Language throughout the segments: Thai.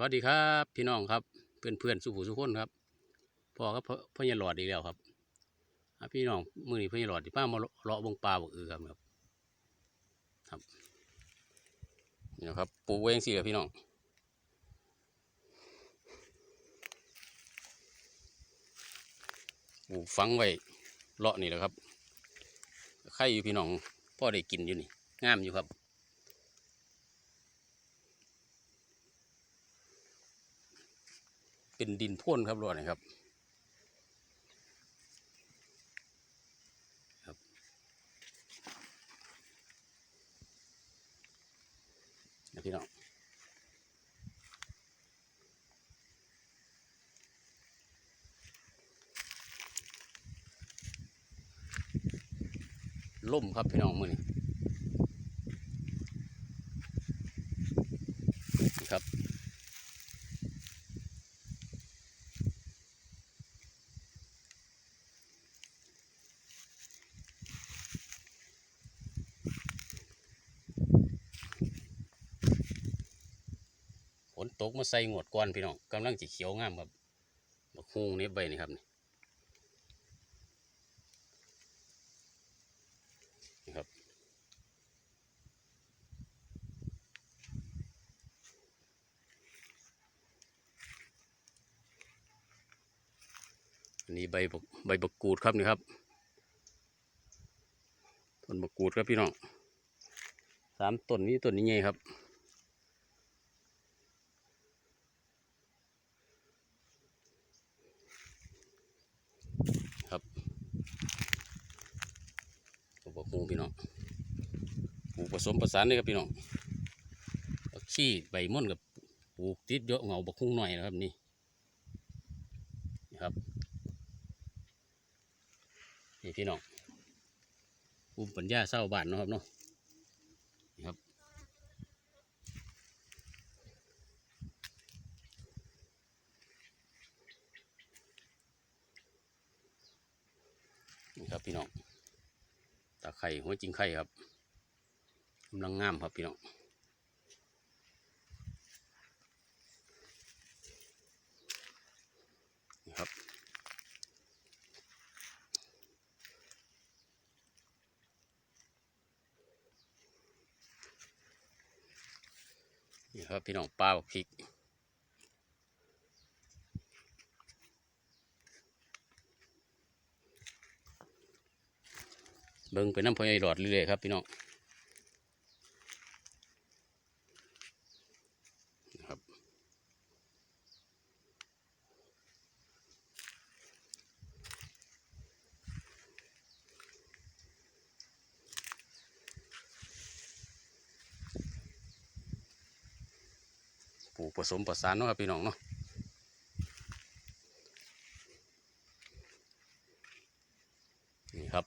วัสดีครับพี่น้องครับเพื่อนเพื่อนๆสุภูสุคนครับพ่อครับพ่อพ่อยันหลอดอีกแล้วครับพี่น้องมือนี้พ่อยันหลอดที่ป้ามาเลาะบงปลาบอกเออครับครับครับนี่นะครับปลูกไว้งสี่ครับพี่น้องปลูกฝังไว้เลาะนี่แหละครับไข่อยู่พี่น้องพ่อได้กินอยู่นี่งามอยู่ครับ เป็นดินพ่นครับรอดนะครับครับนะพี่น้องล่มครับพี่น้องมือนี้ ตกมาใส่งวดก้อนพี่น้องกำลังจะเขียวงามครับบักฮุงนี้ใบนี่ครับนี่ครับอันนี้ใบบกใบบักกูดครับนี่ครับต้นบักกูดครับพี่น้องสามต้นนี้ต้นนี้ไงครับ ตัวบกฮูพี่น้องปูผสมผสานเลยครับพี่น้องผักชีใบม่อนกับปูติดเยอะเงาบกคุ้งหน่อยนะครับนี่นครับนี่พี่น้องภูปัญญาเศร้าบ้านนะครับเนาะนี่ครับนี่ครับพี่น้อง ตาไข่หัวจริงไข่ครับกำลังงามครับพี่น้องนะครับนี่ครับพี่น้องปลาบกพริก เบิ่งไปน้ำพอยหลอดเรื่อยๆครับพี่น้องนะครับปลูกผสมประสานเนาะครับพี่น้องเนาะนี่ครับ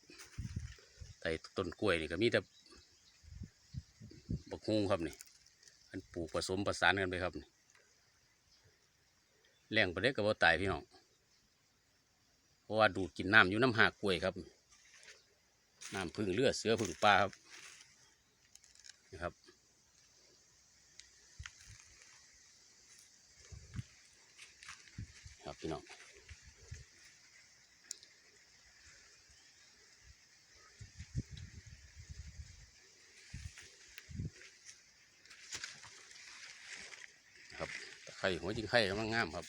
ไต่ต้นกล้วยนี่ก็มีแต่บักฮุงครับนี่อันปลูกผสมประสานกันไปครับนี่แรงประเด็กกับว่าตายพี่น้องเพราะว่าดูดกินน้ำอยู่น้ำหากกล้วยครับน้ำพึ่งเลือดเสือพึ่งปลาครับนะครับครับพี่น้อง ครับตะ ไคร่หัวจิงไข่กำลังงามครับ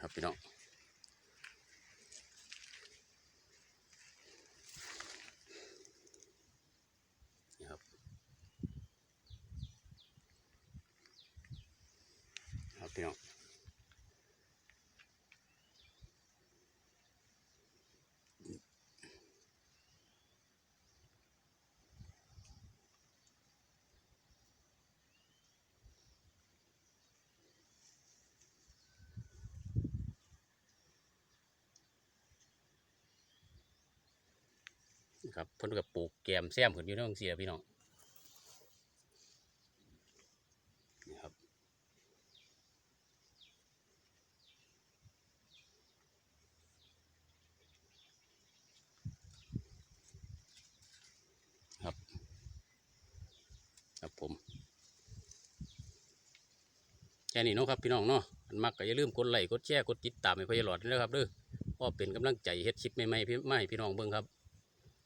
ครับพี่น้องนี่ครับครับพี่น้อง ครับเพิ่นกับปลูกแกมแซมขึ้นอยู่ในองเสียพี่น้องนี่ครับครับ ครับผมแค่นี้เนาะครับพี่น้องเนาะอันมักก็อย่าลืมกดไลค์กดแชร์กดติดตามให้พยหลอดด้วครับเด้อพ่อเป็นกำลังใจเฮ็ดคิปใหม่ๆพี่ใหม่พี่น้องเบิ่งครับ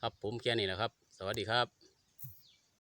ครับผมแค่นี้แหละครับ สวัสดีครับ